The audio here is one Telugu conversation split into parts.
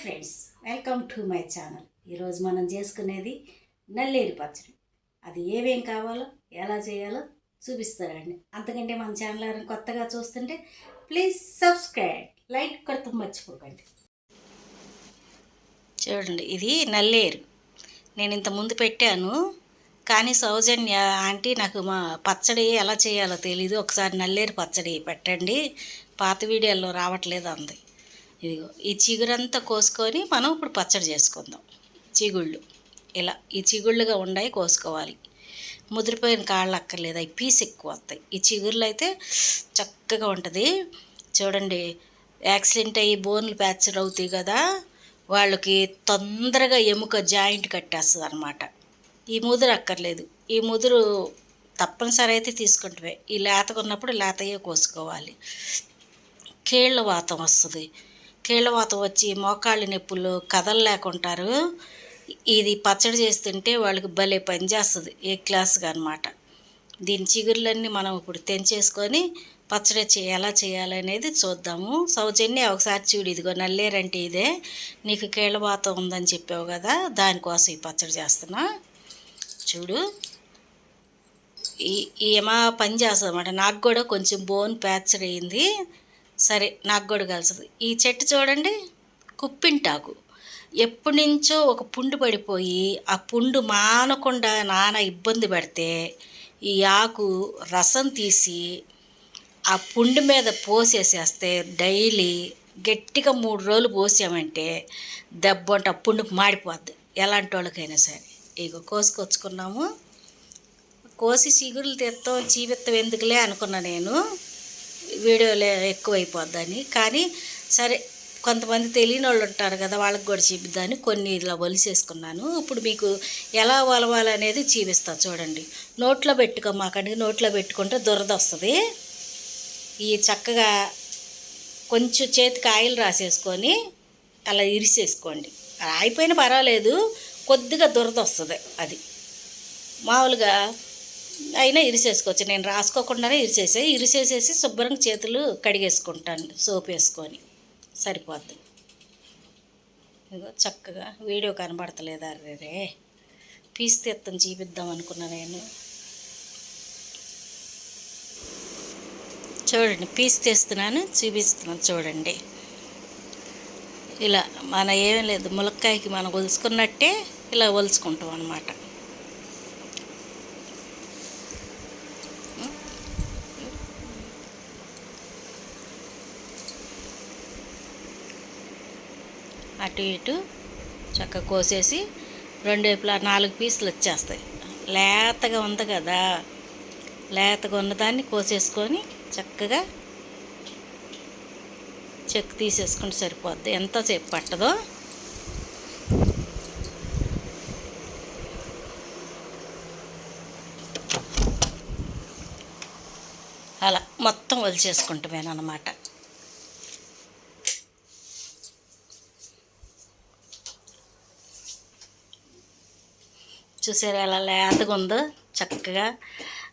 Friends welcome to my channel. ఈరోజు మనం చేసుకునేది నల్లేరు పచ్చడి. అది ఏమేం కావాలో ఎలా చేయాలో చూపిస్తారండి అంతకంటే మన ఛానల్ ఎవరైనా కొత్తగా చూస్తుంటే ప్లీజ్ సబ్స్క్రైబ్ లైక్ కొడతాం మర్చిపోకండి. చూడండి ఇది నల్లేరు. నేను ఇంత ముందు పెట్టాను కానీ సౌజన్య ఆంటీ నాకు మా పచ్చడి ఎలా చేయాలో తెలీదు. ఒకసారి నల్లేరు పచ్చడి పెట్టండి. పాత వీడియోలో రావట్లేదు అంది. ఇదిగో ఈ చిగురంతా కోసుకొని మనం ఇప్పుడు పచ్చడి చేసుకుందాం. చిగుళ్ళు. ఇలా ఈ చిగుళ్ళుగా ఉండాయి కోసుకోవాలి. ముదిరిపోయిన కాళ్ళు అక్కర్లేదు అవి పీస్ ఎక్కువ వస్తాయి. ఈ చిగుర్లు అయితే చక్కగా ఉంటుంది. చూడండి యాక్సిడెంట్ అయ్యి బోన్లు ప్యాచర్ అవుతాయి కదా వాళ్ళకి తొందరగా ఎముక జాయింట్ కట్టేస్తుంది అనమాట ఈ ముదురు అక్కర్లేదు. ఈ ముదురు తప్పనిసరి అయితే తీసుకుంటే ఈ లేతగా ఉన్నప్పుడు లేతయే కోసుకోవాలి. కీళ్ళ వాతం వస్తుంది. కీళ్ళవాత వచ్చి మోకాళ్ళ నొప్పులు కదలలేకుంటారు. ఇది పచ్చడి చేస్తుంటే వాళ్ళకి భలే పనిచేస్తుంది ఏ క్లాస్గా అనమాట దీని చిగురులన్నీ మనం ఇప్పుడు తెంచేసుకొని పచ్చడి చే ఎలా చేయాలనేది చూద్దాము. సౌజన్య ఒకసారి చూడు ఇదిగో నల్లేరంటే ఇదే. నీకు కీళ్ళవాత ఉందని చెప్పావు కదా దానికోసం ఈ పచ్చడి చేస్తున్నా. చూడు. ఈ ఏమా పని చేస్తుంది అనమాట నాకు కూడా కొంచెం బోన్ ప్యాచర్ అయింది సరే నాకు కూడా కలిసింది ఈ చెట్టు చూడండి కుప్పింటాకు. ఎప్పటి నుంచో ఒక పుండు పడిపోయి ఆ పుండు మానకుండా నాన్న ఇబ్బంది పెడితే ఈ ఆకు రసం తీసి ఆ పుండు మీద పోసేసేస్తే డైలీ గట్టిగా మూడు రోజులు పోసామంటే దెబ్బంట ఆ పుండుకు మాడిపోద్ది. ఎలాంటి వాళ్ళకైనా సరే. ఇక కోసుకొచ్చుకున్నాము. కోసి చిగురులు తీస్తాం చీవిత్తం ఎందుకులే అనుకున్నా నేను. వీడియోలే ఎక్కువైపోద్దని. కానీ సరే కొంతమంది తెలియని వాళ్ళు ఉంటారు కదా వాళ్ళకి కూడా చూపిద్దాని కొన్ని ఇలా వలిసేసుకున్నాను. ఇప్పుడు మీకు ఎలా వలవాలనేది చూపిస్తా చూడండి. నోట్లో పెట్టుకోమాకండి నోట్లో పెట్టుకుంటే దురద వస్తుంది. ఈ చక్కగా కొంచెం చేతికి ఆయిల్ రాసేసుకొని అలా ఇరిసేసుకోండి. అయిపోయినా పర్వాలేదు కొద్దిగా దురద వస్తుంది అది. మామూలుగా అయినా ఇరిసేసుకోవచ్చు. నేను రాసుకోకుండానే ఇరిసేసే. ఇరిసేసేసి శుభ్రంగా చేతులు కడిగేసుకుంటాను సోప్ వేసుకొని. సరిపోద్ది. ఇదిగో చక్కగా వీడియో కనబడతలేదా రే పీస్ తెత్తని చూపిద్దాం అనుకున్నా నేను. చూడండి పీస్ తీస్తున్నాను చూపిస్తున్నాను చూడండి. ఇలా మన ఏం లేదు ములక్కాయకి మనం ఒలుసుకున్నట్టే ఇలా ఒలుచుకుంటాం అనమాట అటు ఇటు చక్కగా కోసేసి రెండు వైపులా నాలుగు పీసులు వచ్చేస్తాయి. లేతగా ఉంది కదా. లేతగా ఉన్నదాన్ని కోసేసుకొని చక్కగా చెక్ తీసేసుకుంటే సరిపోద్ది. ఎంతసేపు పట్టదో. అలా మొత్తం వదిలేసుకుంటామేనమాట చూసారు ఎలా లేతగా ఉందో చక్కగా.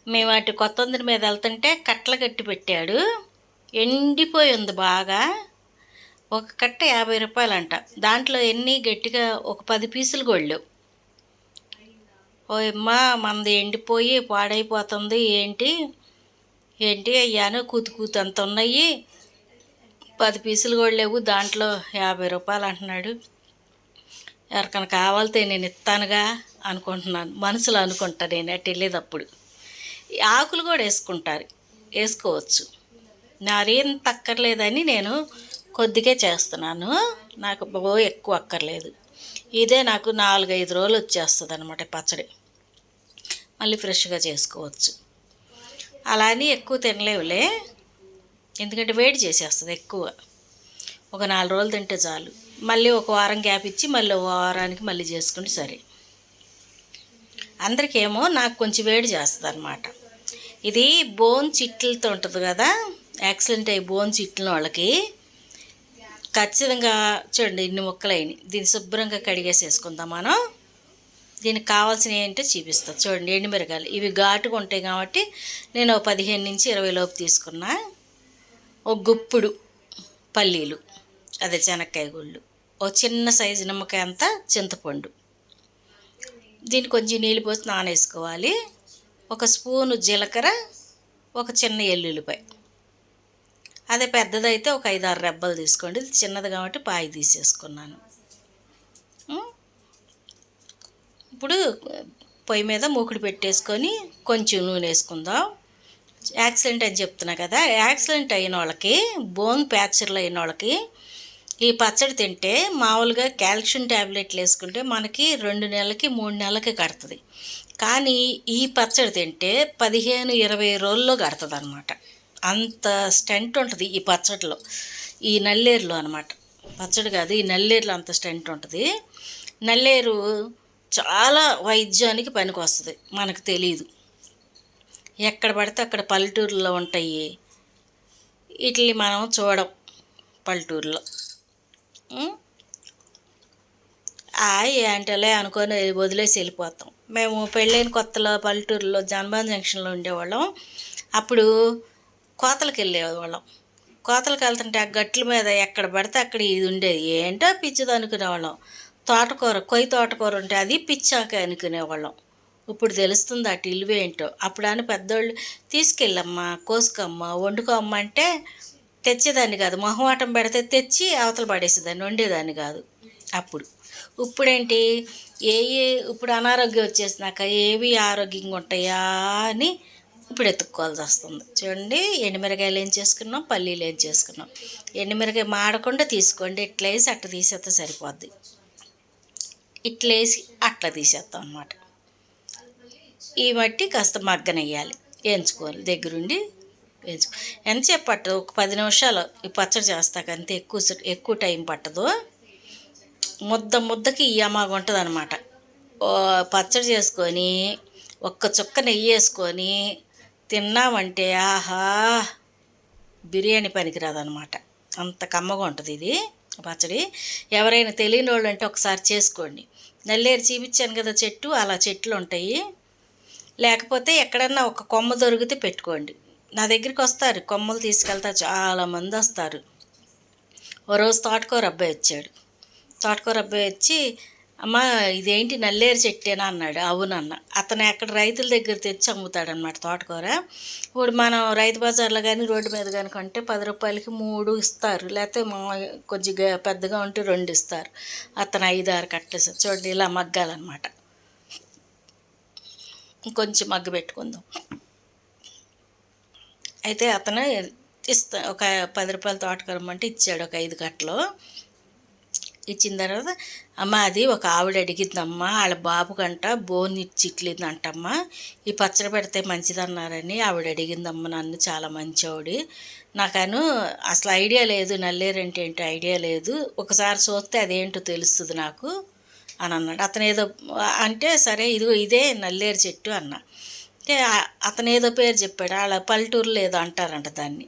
మేము అటు కొత్తందిరి మీద వెళ్తుంటే కట్టలు కట్టి పెట్టాడు. ఎండిపోయి ఉంది బాగా. ఒక కట్ట యాభై రూపాయలంట. దాంట్లో ఎన్ని గట్టిగా ఒక పది పీసులు గొళ్ళు. ఓ అమ్మా మనది ఎండిపోయి పాడైపోతుంది. ఏంటి? ఏంటి అయ్యాను? కూతు కూతు అంత ఉన్నాయి? పది పీసులు కూడా లేవు దాంట్లో యాభై రూపాయలు అంటున్నాడు. ఎవరికైనా కావాలితే నేను ఇస్తానుగా. అనుకుంటున్నాను. మనసులో అనుకుంటా నేను అటు వెళ్ళేటప్పుడు ఆకులు కూడా వేసుకుంటారు. వేసుకోవచ్చు. నారేం తక్కర్లేదని నేను కొద్దిగా చేస్తున్నాను. నాకు బో ఎక్కువ అక్కర్లేదు. ఇదే నాకు నాలుగైదు రోజులు వచ్చేస్తుంది అనమాట పచ్చడి. మళ్ళీ ఫ్రెష్గా చేసుకోవచ్చు. అలా అని ఎక్కువ తినలేవులే. ఎందుకంటే వేడి చేసేస్తుంది ఎక్కువ. ఒక నాలుగు రోజులు తింటే చాలు. మళ్ళీ ఒక వారం గ్యాప్ ఇచ్చి మళ్ళీ ఒక వారానికి మళ్ళీ చేసుకుంటే సరే. అందరికేమో నాకు కొంచెం వేడి చేస్తుంది అనమాట ఇది బోన్ చిట్లతో ఉంటుంది కదా యాక్సిడెంట్ అయ్యి బోన్ చిట్లిన వాళ్ళకి ఖచ్చితంగా చూడండి ఇన్ని ముక్కలైనవి దీన్ని శుభ్రంగా కడిగేసేసుకుందాం మనం. దీనికి కావాల్సినవి ఏంటో చూపిస్తాను చూడండి ఎండుమిరగాయలు ఇవి ఘాటుగా ఉంటాయి కాబట్టి నేను ఒక పదిహేను నుంచి ఇరవై లోపు తీసుకున్నా. ఒక గుప్పుడు పల్లీలు అదే శనక్కాయ గుళ్ళు. ఓ చిన్న సైజు నిమ్మకాయ అంతా చింతపండు. దీన్ని కొంచెం నీళ్ళు పోసి నానేసుకోవాలి. ఒక స్పూను జీలకర్ర ఒక చిన్న ఎల్లుల్లిపాయ. అదే పెద్దదైతే ఒక ఐదు ఆరు రెబ్బలు తీసుకోండి. ఇది చిన్నది కాబట్టి పాయి తీసేసుకున్నాను. ఇప్పుడు పొయ్యి మీద మూకుడు పెట్టేసుకొని కొంచెం నూనె వేసుకుందాం. యాక్సిడెంట్ అని చెప్తున్నా కదా యాక్సిడెంట్ అయిన వాళ్ళకి బోన్ ప్యాచర్లు అయిన వాళ్ళకి ఈ పచ్చడి తింటే మామూలుగా కాల్షియం ట్యాబ్లెట్లు వేసుకుంటే మనకి రెండు నెలలకి మూడు నెలలకి కడుతుంది. కానీ ఈ పచ్చడి తింటే పదిహేను ఇరవై రోజుల్లో కడుతుంది అనమాట అంత స్టెంట్ ఉంటుంది ఈ పచ్చడిలో. ఈ నల్లేరులో అనమాట పచ్చడి కాదు ఈ నల్లేరులో అంత స్టెంట్ ఉంటుంది. నల్లేరు చాలా వైద్యానికి పనికి వస్తుంది మనకు తెలియదు ఎక్కడ పడితే అక్కడ పల్లెటూరులో ఉంటాయి. వీటిని మనం చూడం పల్లెటూరులో. ఏంటలే అనుకొని వదిలేసి వెళ్ళిపోతాం. మేము పెళ్ళైన కొత్తలో పల్లెటూరులో జన్బాన్ జంక్షన్లో ఉండేవాళ్ళం. అప్పుడు కోతలకు వెళ్ళేవాళ్ళం. కోతలకు వెళ్తుంటే ఆ గట్ల మీద ఎక్కడ పడితే అక్కడ ఇది ఉండేది. ఏంటో పిచ్చిది అనుకునేవాళ్ళం. తోటకూర కొయ్యి తోటకూర ఉంటే అది పిచ్చాక అనుకునేవాళ్ళం. ఇప్పుడు తెలుస్తుంది అటు ఇల్లు ఏంటో. అప్పుడు అని పెద్దోళ్ళు తీసుకెళ్ళమ్మా కోసుకోమ్మా వండుకోమ్మా అంటే తెచ్చేదాన్ని కాదు. మొహమాటం పెడితే తెచ్చి అవతల పడేసేదాన్ని. వండేదాన్ని కాదు. అప్పుడు. ఇప్పుడేంటి? ఏ ఏ ఇప్పుడు అనారోగ్యం వచ్చేసినాక ఏవి ఆరోగ్యంగా ఉంటాయా అని ఇప్పుడు ఎత్తుక్కోవాల్సి వస్తుంది. చూడండి ఎండుమిరకాయలు ఏం చేసుకున్నాం? పల్లీలు ఏం చేసుకున్నాం? ఎండుమిరకాయ మాడకుండా తీసుకోండి. ఇట్లా వేసి అట్లా తీసేస్తే సరిపోద్ది. ఇట్లా వేసి అట్లా తీసేస్తాం అనమాట ఈ మట్టి కాస్త మగ్గనెయ్యాలి. వేయించుకోవాలి. దగ్గరుండి వేయించుకో ఎంతసేపు పట్టదు? ఒక పది నిమిషాలు ఈ పచ్చడి చేస్తాక అంతే. ఎక్కువ ఎక్కువ టైం పట్టదు. ముద్ద ముద్దకి ఈ అమ్మాగా ఉంటుంది అనమాట పచ్చడి చేసుకొని ఒక్క చుక్క నెయ్యి వేసుకొని తిన్నామంటే ఆహా బిర్యానీ పనికిరాదనమాట అంత కమ్మగా ఉంటుంది ఇది పచ్చడి. ఎవరైనా తెలియని వాళ్ళు అంటే ఒకసారి చేసుకోండి. నల్లేరు చూపించాను కదా చెట్టు అలా చెట్లు ఉంటాయి. లేకపోతే ఎక్కడన్నా ఒక కొమ్మ దొరికితే పెట్టుకోండి. నా దగ్గరికి వస్తారు. కొమ్మలు తీసుకెళ్తా చాలామంది వస్తారు. ఓ రోజు తోటకూర అబ్బాయి వచ్చాడు. తోటకూర అబ్బాయి వచ్చి అమ్మ ఇదేంటి నల్లేరు చెట్టేనా? అన్నాడు. అవునన్న అతను ఎక్కడ రైతుల దగ్గర తెచ్చి అమ్ముతాడనమాట తోటకూర. ఇప్పుడు మనం రైతు బజార్లో కానీ రోడ్డు మీద కానీ కొంటే పది రూపాయలకి మూడు ఇస్తారు. లేకపోతే మా కొద్దిగా పెద్దగా ఉంటే రెండు ఇస్తారు. అతను ఐదు ఆరు కట్టేసారు చూడండి ఇలా మగ్గాలన్నమాట. ఇంకొంచెం మగ్గ పెట్టుకుందాం. అయితే అతను ఇస్తా ఒక పది రూపాయల తోటకరమ్మంటే ఇచ్చాడు ఒక ఐదు కట్టలు. ఇచ్చిన తర్వాత అమ్మ అది ఒక ఆవిడ అడిగిందమ్మా వాళ్ళ బాబు కంట బోన్ చిట్లిందంటమ్మా ఈ పచ్చడి పెడితే మంచిదన్నారని ఆవిడ అడిగిందమ్మ నన్ను చాలా మంచి నాకను అసలు ఐడియా లేదు నల్లేరంటే ఏంటి ఐడియా లేదు ఒకసారి చూస్తే అదేంటో తెలుస్తుంది నాకు అని అన్నాడు. అతను ఏదో అంటే సరే ఇదిగో ఇదే నల్లేరు చెట్టు అన్న. అంటే అతను ఏదో పేరు చెప్పాడు. వాళ్ళ పల్లెటూరులో ఏదో అంటారంట దాన్ని.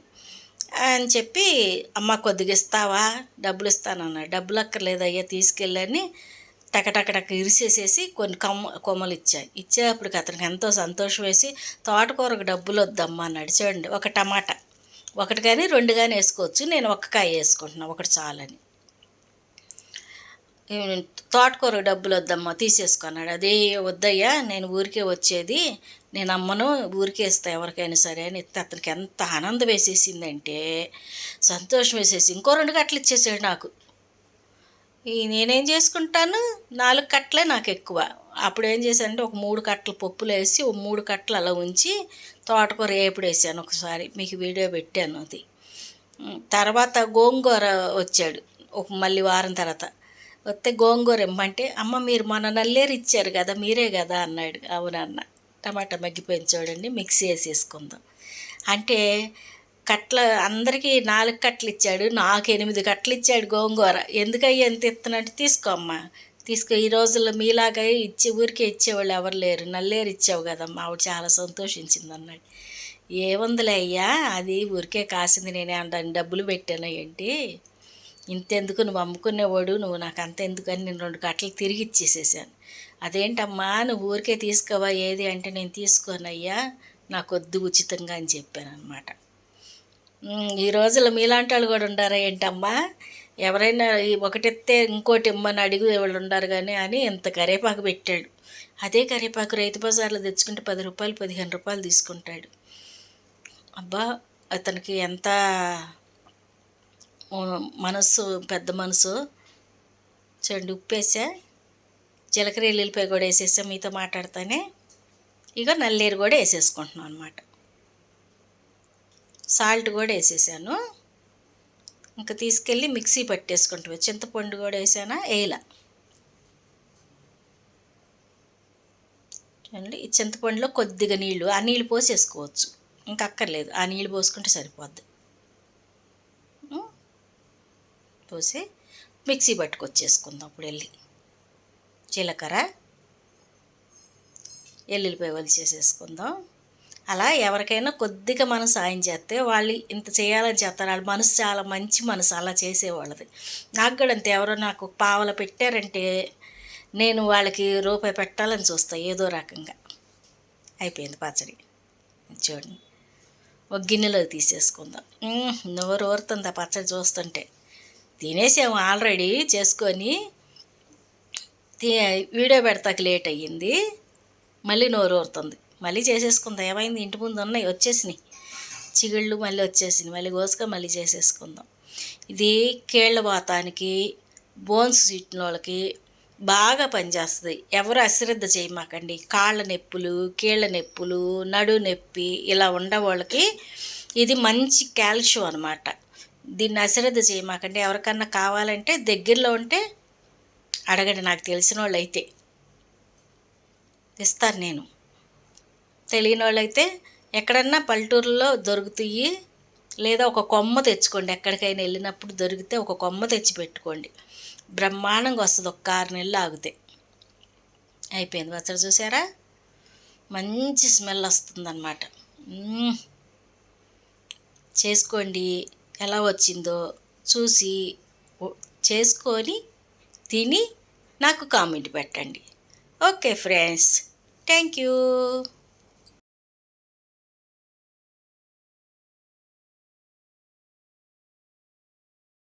అని చెప్పి అమ్మ కొద్దిగా ఇస్తావా? డబ్బులు ఇస్తానన్నాడు డబ్బులు అక్కర్లేదయ్యా తీసుకెళ్ళని టకటకటక ఇరిసేసేసి కొన్ని కమ్మ కొమ్మలు ఇచ్చాయి ఇచ్చేటప్పటికి అతనికి ఎంతో సంతోషం వేసి తోటకూరకు డబ్బులు వద్దమ్మా అన్నాడు. చూడండి ఒక టమాటా. ఒకటి కానీ రెండు కానీ వేసుకోవచ్చు. నేను ఒక్క కాయ వేసుకుంటున్నాను ఒకటి చాలని. తోటకూర డబ్బులు వద్దమ్మా తీసేసుకున్నాడు అదే వద్దయ్యా నేను ఊరికే వచ్చేది నేను అమ్మను ఊరికే ఇస్తా ఎవరికైనా సరే అని ఇస్తే అతనికి ఎంత ఆనందం వేసేసిందంటే సంతోషం వేసేసి ఇంకో రెండు కట్టలు ఇచ్చేసాడు నాకు. ఈ నేనేం చేసుకుంటాను? నాలుగు కట్టలే నాకు ఎక్కువ. అప్పుడు ఏం చేశానంటే ఒక మూడు కట్టలు పప్పులు వేసి ఒక మూడు కట్టలు అలా ఉంచి తోటకూర ఏపుడు వేసాను ఒకసారి. మీకు వీడియో పెట్టాను అది. తర్వాత గోంగూర వచ్చాడు ఒక మళ్ళీ వారం తర్వాత. వస్తే గోంగూర ఇమ్మంటే అమ్మ మీరు మన నల్లేరు ఇచ్చారు కదా మీరే కదా అన్నాడు అవునన్న. టమాటా మగ్గిపోయింది చూడండి మిక్సీ వేసేసుకుందాం. అంటే కట్ల అందరికీ నాలుగు కట్టలు ఇచ్చాడు నాకు ఎనిమిది కట్టలు ఇచ్చాడు గోంగూర. ఎందుకయ్యా ఎంత ఇస్తున్నట్టు తీసుకో అమ్మా. తీసుకో ఈ రోజుల్లో మీలాగా ఇచ్చి ఊరికే ఇచ్చేవాళ్ళు ఎవరు లేరు నల్లేరు ఇచ్చావు కదమ్మా. ఆవిడ చాలా సంతోషించింది అన్నాడు. ఏముందిలే అయ్యా అది ఊరికే కాసింది నేనే అంటాను డబ్బులు పెట్టాను ఏంటి? ఇంతెందుకు నువ్వు అమ్ముకునేవాడు నువ్వు నాకు అంత ఎందుకని నేను రెండు కట్టలు తిరిగి ఇచ్చేసేసాను. అదేంటమ్మా నువ్వు ఊరికే తీసుకోవా ఏది అంటే నేను తీసుకోనయ్యా నాకు వద్దు ఉచితంగా అని చెప్పాను అనమాట ఈ రోజుల్లో మీలాంటి వాళ్ళు కూడా ఉండారా ఏంటమ్మా? ఎవరైనా ఈ ఒకటెత్తే ఇంకోటి ఇమ్మని అడిగి వాళ్ళు ఉండారు కానీ అని ఇంత కరేపాకు పెట్టాడు. అదే కరేపాకు రైతు బజార్లో తెచ్చుకుంటే పది రూపాయలు పదిహేను రూపాయలు తీసుకుంటాడు. అబ్బా అతనికి ఎంత మనసు పెద్ద మనసు చూడండి ఉప్పేసా. జీలకర్ర ఎల్లుల్లిపాయ కూడా వేసేసా మీతో మాట్లాడతానే. ఇక నల్లేరు కూడా వేసేసుకుంటున్నాను అనమాట సాల్ట్ కూడా వేసేసాను. ఇంకా తీసుకెళ్ళి మిక్సీ పట్టేసుకుంటాం చింతపండు కూడా వేసానా? వేయలా. చూడండి ఈ చింతపండులో కొద్దిగా నీళ్ళు ఆ నీళ్ళు పోసేసుకోవచ్చు. ఇంకా అక్కర్లేదు. ఆ నీళ్ళు పోసుకుంటే సరిపోద్ది. పోసి మిక్సీ పట్టుకొచ్చేసుకుందాం అప్పుడు వెళ్ళి జీలకర్ర ఎల్లుల్లిపాయ వలిచేసేసుకుందాం అలా ఎవరికైనా కొద్దిగా మనం సాయం చేస్తే వాళ్ళు ఇంత చేయాలని చేస్తారు. వాళ్ళ మనసు చాలా మంచి మనసు అలా చేసేవాళ్ళది. నాకు కూడా అంతే ఎవరో నాకు పావల పెట్టారంటే నేను వాళ్ళకి రూపాయి పెట్టాలని చూస్తాను ఏదో రకంగా. అయిపోయింది పచ్చడి. చూడండి. ఒక గిన్నెలో తీసేసుకుందాం. నోరు ఊరుతుంది ఆ పచ్చడి చూస్తుంటే. తినేసాము ఆల్రెడీ చేసుకొని. వీడియో పెడతాకి లేట్ అయ్యింది. మళ్ళీ నోరు ఊరుతుంది. మళ్ళీ చేసేసుకుందాం. ఏమైంది? ఇంటి ముందు ఉన్నాయి. వచ్చేసినాయి. చిగుళ్ళు మళ్ళీ వచ్చేసినాయి. మళ్ళీ కోసుక మళ్ళీ చేసేసుకుందాం. ఇది కీళ్ళ వాతానికి బోన్స్ ఇట్టిన వాళ్ళకి బాగా పనిచేస్తుంది. ఎవరు అశ్రద్ధ చేయమాకండి కాళ్ళ నొప్పులు కీళ్ళ నొప్పులు నడు నొప్పి ఇలా ఉండే వాళ్ళకి ఇది మంచి కాల్షియం అనమాట దీన్ని అశ్రద్ధ చేయమాకండి ఎవరికన్నా కావాలంటే దగ్గరలో ఉంటే అడగండి నాకు తెలిసిన వాళ్ళు అయితే ఇస్తాను నేను. తెలియని వాళ్ళైతే ఎక్కడన్నా పల్లెటూరులో దొరుకుతాయి లేదా ఒక కొమ్మ తెచ్చుకోండి. ఎక్కడికైనా వెళ్ళినప్పుడు దొరికితే ఒక కొమ్మ తెచ్చి పెట్టుకోండి. బ్రహ్మాండంగా వస్తుంది ఒక ఆరు నెలలు ఆగితే అయిపోయింది. పచ్చడి చూసారా? మంచి స్మెల్ వస్తుందన్నమాట. చేసుకోండి. ఎలా వచ్చిందో చూసి చేసుకొని తిని నాకు కామెంట్ పెట్టండి. Okay friends thank you.